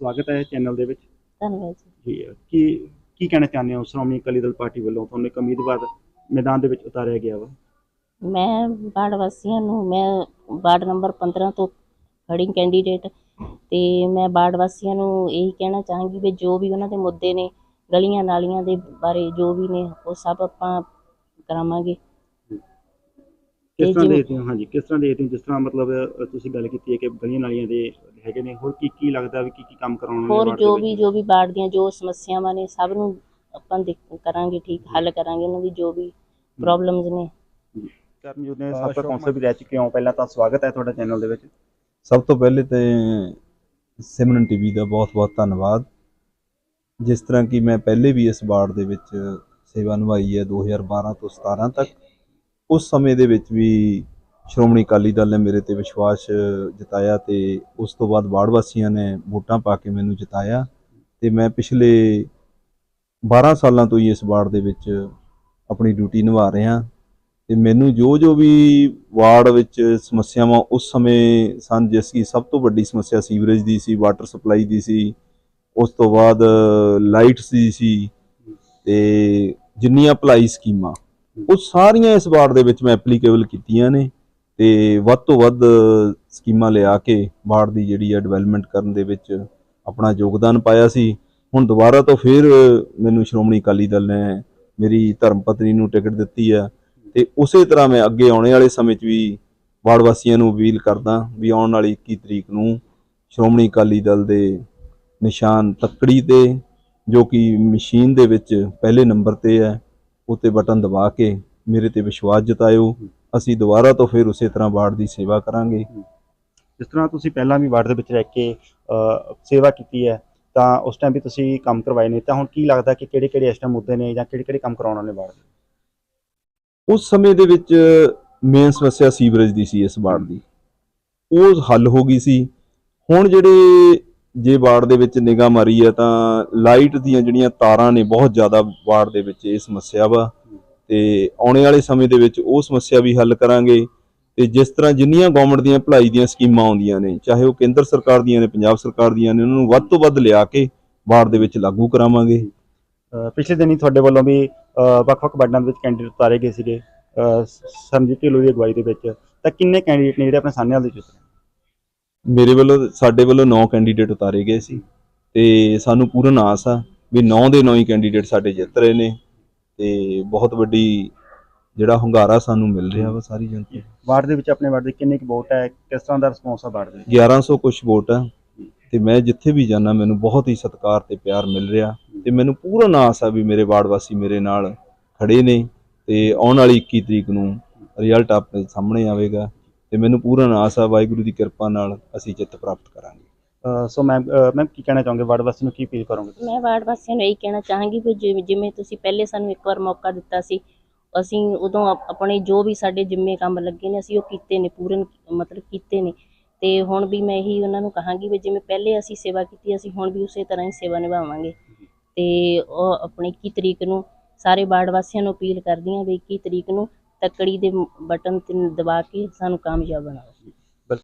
ਸਵਾਗਤ ਹੈ ਚੈਨਲ ਦੇ ਵਿੱਚ। ਧੰਨਵਾਦ ਜੀ। ਜੀ ਕੀ ਕੀ ਕਹਿਣਾ ਚਾਹੁੰਦੇ ਹੋ? ਸ਼੍ਰੋਮਣੀ ਅਕਾਲੀ ਦਲ ਪਾਰਟੀ ਵੱਲੋਂ ਤੁਹਾਨੂੰ ਇੱਕ ਉਮੀਦਵਾਰ ਮੈਦਾਨ ਦੇ ਵਿੱਚ ਉਤਾਰਿਆ ਗਿਆ ਵਾ। ਮੈਂ ਵਾਰਡ ਵਾਸੀਆਂ ਨੂੰ ਮੈਂ ਵਾਰਡ ਨੰਬਰ 15 ਤੋਂ ਖੜੀ ਕੈਂਡੀਡੇਟ ਤੇ ਮੈਂ ਵਾਰਡ ਵਾਸੀਆਂ ਨੂੰ ਇਹੀ ਕਹਿਣਾ ਚਾਹਾਂਗੀ ਵੀ ਜੋ ਵੀ ਉਹਨਾਂ ਦੇ ਮੁੱਦੇ ਨੇ ਗਲੀਆਂ ਨਾਲੀਆਂ ਦੇ ਬਾਰੇ ਜੋ ਵੀ ਨੇ ਉਹ ਸਭ ਆਪਾਂ ਕਰਾਵਾਂਗੇ। ਕਿਸ ਤਰ੍ਹਾਂ ਦੇਖਦੇ ਹੋ? ਹਾਂਜੀ ਕਿਸ ਤਰ੍ਹਾਂ ਦੇਖਦੇ ਹੋ? ਜਿਸ ਤਰ੍ਹਾਂ ਮਤਲਬ ਅ, ਤੁਸੀਂ ਗੱਲ ਕੀਤੀ ਹੈ ਕਿ ਗਲੀਆਂ ਨਾਲੀਆਂ ਦੇ ਹੈਗੇ ਨੇ ਹੋਰ ਕੀ ਕੀ ਲੱਗਦਾ ਵੀ ਕੀ ਕੀ ਕੰਮ ਕਰਾਉਣਾ ਨੇ ਹੋਰ ਵਾਰਡ ਦੇ ਜੋ ਵਿੱਚ? ਵੀ ਜੋ ਵੀ ਵਾਰਡ ਦੀਆਂ ਜੋ ਸਮੱਸਿਆਵਾਂ ਨੇ ਸਭ ਨੂੰ ਆਪਾਂ ਦੇਖ ਕਰਾਂਗੇ ਠੀਕ ਹੱਲ ਕਰਾਂਗੇ। ਉਹਨਾਂ ਦੀ ਜੋ ਵੀ ਪ੍ਰੋਬਲਮਸ ਨੇ। ਕਰਨਜੋਤ ਨੇ ਸਾਬਕਾ ਕੌਂਸਲ ਵੀ ਰਹਿ ਚੁੱਕੇ ਹੋ। ਪਹਿਲਾਂ ਤਾਂ ਸਵਾਗਤ ਹੈ ਤੁਹਾਡਾ ਚੈਨਲ ਦੇ ਵਿੱਚ। ਸਭ ਤੋਂ ਪਹਿਲੇ ਤੇ ਸਿਮਰਨ ਟੀਵੀ ਦਾ ਬਹੁਤ-ਬਹੁਤ ਧੰਨਵਾਦ। ਜਿਸ ਤਰ੍ਹਾਂ ਕਿ ਮੈਂ ਪਹਿਲੇ ਵੀ ਇਸ ਵਾਰਡ ਦੇ ਵਿੱਚ ਸੇਵਾ ਨਿਭਾਈ ਹੈ 2012 ਤੋਂ 17 ਤੱਕ। ਉਸ ਸਮੇਂ ਦੇ ਵਿੱਚ ਵੀ ਸ਼੍ਰੋਮਣੀ ਅਕਾਲੀ ਦਲ ਨੇ ਮੇਰੇ ਤੇ ਵਿਸ਼ਵਾਸ ਜਤਾਇਆ ਤੇ ਉਸ ਤੋਂ ਬਾਅਦ ਵਾਰਡ ਵਾਸੀਆਂ ਨੇ ਵੋਟਾਂ ਪਾ ਕੇ ਮੈਨੂੰ ਜਿਤਾਇਆ ਤੇ ਮੈਂ ਪਿਛਲੇ 12 ਸਾਲਾਂ ਤੋਂ ਹੀ ਇਸ ਵਾਰਡ ਦੇ ਵਿੱਚ ਆਪਣੀ ਡਿਊਟੀ ਨਿਭਾ ਰਿਹਾ। ਤੇ ਮੈਨੂੰ ਜੋ ਜੋ ਵੀ ਵਾਰਡ ਵਿੱਚ ਸਮੱਸਿਆਵਾਂ ਉਸ ਸਮੇਂ ਸਨ, ਜਿਸ ਦੀ ਸਭ ਤੋਂ ਵੱਡੀ ਸਮੱਸਿਆ ਸੀਵਰੇਜ ਦੀ ਸੀ, ਵਾਟਰ ਸਪਲਾਈ ਦੀ ਸੀ, ਉਸ ਤੋਂ ਬਾਅਦ ਲਾਈਟਸ ਦੀ ਸੀ ਤੇ ਜਿੰਨੀਆਂ ਭਲਾਈ ਸਕੀਮਾਂ ਉਹ ਸਾਰੀਆਂ ਇਸ ਵਾਰਡ ਦੇ ਵਿੱਚ ਮੈਂ ਐਪਲੀਕੇਬਲ ਕੀਤੀਆਂ ਨੇ ਤੇ ਵੱਧ ਤੋਂ ਵੱਧ ਸਕੀਮਾਂ ਲਿਆ ਕੇ ਵਾਰਡ ਦੀ ਜਿਹੜੀ ਹੈ ਡਿਵੈਲਪਮੈਂਟ ਕਰਨ ਦੇ ਵਿੱਚ ਆਪਣਾ ਯੋਗਦਾਨ ਪਾਇਆ ਸੀ। ਹੁਣ ਦੁਬਾਰਾ ਤੋਂ ਫਿਰ ਮੈਨੂੰ ਸ਼੍ਰੋਮਣੀ ਅਕਾਲੀ ਦਲ ਨੇ ਮੇਰੀ ਧਰਮ ਪਤਨੀ ਨੂੰ ਟਿਕਟ ਦਿੱਤੀ ਹੈ ਤੇ ਉਸੇ ਤਰ੍ਹਾਂ ਮੈਂ ਅੱਗੇ ਆਉਣੇ ਵਾਲੇ ਸਮੇਂ 'ਚ ਵੀ ਵਾਰਡ ਵਾਸੀਆਂ ਨੂੰ ਅਪੀਲ ਕਰਦਾ ਵੀ ਆਉਣ ਵਾਲੀ 21 ਤਰੀਕ ਨੂੰ ਸ਼੍ਰੋਮਣੀ ਅਕਾਲੀ ਦਲ ਦੇ ਨਿਸ਼ਾਨ ਤੱਕੜੀ ਤੇ ਜੋ ਕਿ ਮਸ਼ੀਨ ਦੇ ਵਿੱਚ ਪਹਿਲੇ ਨੰਬਰ ਤੇ ਹੈ ਉੱਤੇ ਬਟਨ ਦਬਾ ਕੇ ਮੇਰੇ ਤੇ ਵਿਸ਼ਵਾਸ ਜਤਾਇਓ। ਅਸੀਂ ਦੁਬਾਰਾ ਤੋਂ ਫਿਰ ਉਸੇ ਤਰ੍ਹਾਂ ਵਾਰਡ ਦੀ ਸੇਵਾ ਕਰਾਂਗੇ। ਜਿਸ ਤਰ੍ਹਾਂ ਤੁਸੀਂ ਪਹਿਲਾਂ ਵੀ ਵਾਰਡ ਦੇ ਵਿੱਚ ਰਹਿ ਕੇ ਸੇਵਾ ਕੀਤੀ ਹੈ ਤਾਂ ਉਸ ਟਾਈਮ ਵੀ ਤੁਸੀਂ ਕੰਮ ਕਰਵਾਏ ਨੇ। ਤਾਂ ਹੁਣ ਕੀ ਲੱਗਦਾ ਕਿ ਕਿਹੜੇ ਕਿਹੜੇ ਇਸ ਟਾਈਮ ਮੁੱਦੇ ਨੇ ਜਾਂ ਕਿਹੜੇ ਕਿਹੜੇ ਕੰਮ ਕਰਾਉਣ ਨੇ ਵਾਰਡ ਦੇ ਉਸ ਸਮੇਂ ਦੇ ਵਿੱਚ ਮੇਨ ਸਮੱਸਿਆ ਸੀਵਰੇਜ ਦੀ ਸੀ ਇਸ ਵਾਰਡ ਦੀ। ਉਹ ਹੱਲ ਹੋ ਗਈ ਸੀ। ਹੁਣ ਜਿਹੜੇ ਜੇ ਵਾਰਡ ਦੇ ਵਿੱਚ ਨਿਗਾਹ ਮਾਰੀ ਹੈ ਤਾਂ ਲਾਈਟ ਦੀਆਂ ਜਿਹੜੀਆਂ ਤਾਰਾਂ ਨੇ ਬਹੁਤ ਜ਼ਿਆਦਾ ਵਾਰਡ ਦੇ ਵਿੱਚ ਇਹ ਸਮੱਸਿਆ ਵਾ। ਤੇ ਆਉਣੇ ਵਾਲੇ ਸਮੇਂ ਦੇ ਵਿੱਚ ਉਹ ਸਮੱਸਿਆ ਵੀ ਹੱਲ ਕਰਾਂਗੇ। ਤੇ ਜਿਸ ਤਰ੍ਹਾਂ ਜਿੰਨੀਆਂ ਗਵਰਨਮੈਂਟ ਦੀਆਂ ਭਲਾਈ ਦੀਆਂ ਸਕੀਮਾਂ ਆਉਂਦੀਆਂ ਨੇ ਚਾਹੇ ਉਹ ਕੇਂਦਰ ਸਰਕਾਰ ਦੀਆਂ ਨੇ ਪੰਜਾਬ ਸਰਕਾਰ ਦੀਆਂ ਨੇ ਉਹਨਾਂ ਨੂੰ ਵੱਧ ਤੋਂ ਵੱਧ ਲਿਆ ਕੇ ਵਾਰਡ ਦੇ ਵਿੱਚ ਲਾਗੂ ਕਰਾਵਾਂਗੇ। ਅ, ਪਿਛਲੇ ਦਿਨੀ ਤੁਹਾਡੇ ਵੱਲੋਂ ਵੀ ਵੱਖ-ਵੱਖ ਵਾਰਡਾਂ ਦੇ ਵਿੱਚ ਕੈਂਡੀਡੇਟ ਉਤਾਰੇ ਗਏ ਸੀਗੇ ਅ, ਢਿੱਲੋਂ ਦੀ ਅਗਵਾਈ ਦੇ ਵਿੱਚ। ਤਾਂ ਕਿੰਨੇ ਕੈਂਡੀਡੇਟ ਨੇ ਜਿਹੜੇ ਆਪਣੇ ਸਾਹਮਣੇ ਵਾਲੇ ਦੇ ਚੁੱਕੇ ਮੇਰੇ ਵੱਲੋਂ ਸਾਡੇ ਵੱਲੋਂ 9 ਕੈਂਡੀਡੇਟ ਉਤਾਰੇ ਗਏ ਸੀ ਤੇ ਸਾਨੂੰ ਪੂਰਨ ਆਸ ਆ ਵੀ 9 ਦੇ 9 ਹੀ ਕੈਂਡੀਡੇਟ ਸਾਡੇ ਜਿੱਤ ਰਹੇ ਨੇ ਤੇ ਬਹੁਤ ਵੱਡੀ ਜਿਹੜਾ ਹੁੰਗਾਰਾ ਸਾਨੂੰ ਮਿਲ ਰਿਹਾ ਵਾ ਸਾਰੀ ਜਨਤਾ ਨੂੰ। ਵਾਰਡ ਦੇ ਵਿੱਚ ਆਪਣੇ ਵਾਰਡ ਦੇ ਕਿੰਨੇ ਕੁ ਵੋਟ ਹੈ ਕਿਸ ਤਰ੍ਹਾਂ ਦਾ ਰਿਸਪੌਂਸ ਆ ਵਾਰਡ ਦੇ ਵਿੱਚ 1100 ਕੁਛ ਵੋਟ ਆ ਤੇ ਮੈਂ ਜਿੱਥੇ ਵੀ ਜਾਣਾ ਮੈਨੂੰ ਬਹੁਤ ਹੀ ਸਤਿਕਾਰ ਤੇ ਪਿਆਰ ਮਿਲ ਰਿਹਾ ਤੇ ਮੈਨੂੰ ਪੂਰਨ ਆਸ ਆ ਵੀ ਮੇਰੇ ਵਾਰਡ ਵਾਸੀ ਮੇਰੇ ਨਾਲ ਖੜੇ ਨੇ ਤੇ ਆਉਣ ਵਾਲੀ 21 ਤਰੀਕ ਨੂੰ ਰਿਜ਼ਲਟ ਆਪਣੇ ਸਾਹਮਣੇ ਆਵੇਗਾ ਤੇ ਮੈਨੂੰ ਪੂਰਨ ਆਸ ਆ ਵਾਹਿਗੁਰੂ ਦੀ ਕਿਰਪਾ ਨਾਲ ਅਸੀਂ ਜਿੱਤ ਪ੍ਰਾਪਤ ਕਰਾਂਗੇ। ਅ, ਸੋ ਮੈਂ ਮੈਂ ਕੀ ਕਹਿਣਾ ਚਾਹੋਗੇ? ਵਾਰਡ ਵਾਸੀ ਨੂੰ ਕੀ ਅਪੀਲ ਕਰੋਗੇ ਤੁਸੀਂ? ਮੈਂ ਵਾਰਡ ਵਾਸੀਆਂ ਨੂੰ ਇਹੀ ਕਹਿਣਾ ਚਾਹਾਂਗੀ ਵੀ ਜਿਵੇਂ ਜਿਵੇਂ ਤੁਸੀਂ ਪਹਿਲੇ ਸਾਨੂੰ ਇੱਕ ਵਾਰ ਮੌਕਾ ਦਿੱਤਾ ਸੀ ਅਸੀਂ ਉਦੋਂ ਆਪ- ਆਪਣੇ ਜੋ ਵੀ ਸਾਡੇ ਜਿੰਮੇ ਕੰਮ ਲੱਗੇ ਨੇ ਅਸੀਂ ਉਹ ਕੀਤੇ ਨੇ ਪੂਰਨ ਮਤਲਬ ਕੀਤੇ ਨੇ। ਤੇ ਹੁਣ ਵੀ ਮੈਂ ਇਹੀ ਉਹਨਾਂ ਨੂੰ ਕਹਾਂਗੀ ਵੀ ਜਿਵੇਂ ਪਹਿਲੇ ਅਸੀਂ ਸੇਵਾ ਕੀਤੀ ਅਸੀਂ ਹੁਣ ਵੀ ਉਸੇ ਤਰ੍ਹਾਂ ਹੀ ਸੇਵਾ ਨਿਭਾਵਾਂਗੇ। ਤੇ ਉਹ ਆਪਣੀ 21 ਤਰੀਕ ਨੂੰ ਸਾਰੇ ਵਾਰਡ ਵਾਸੀਆਂ ਨੂੰ ਅਪੀਲ ਕਰਦੀ ਹਾਂ ਵੀ 21 ਤਰੀਕ ਨੂੰ ਤੱਕੜੀ ਦੇ ਬਟਨ ਤੇ ਦਬਾ ਕੇ ਸਾਨੂੰ ਕਾਮਯਾਬ ਬਣਾਓ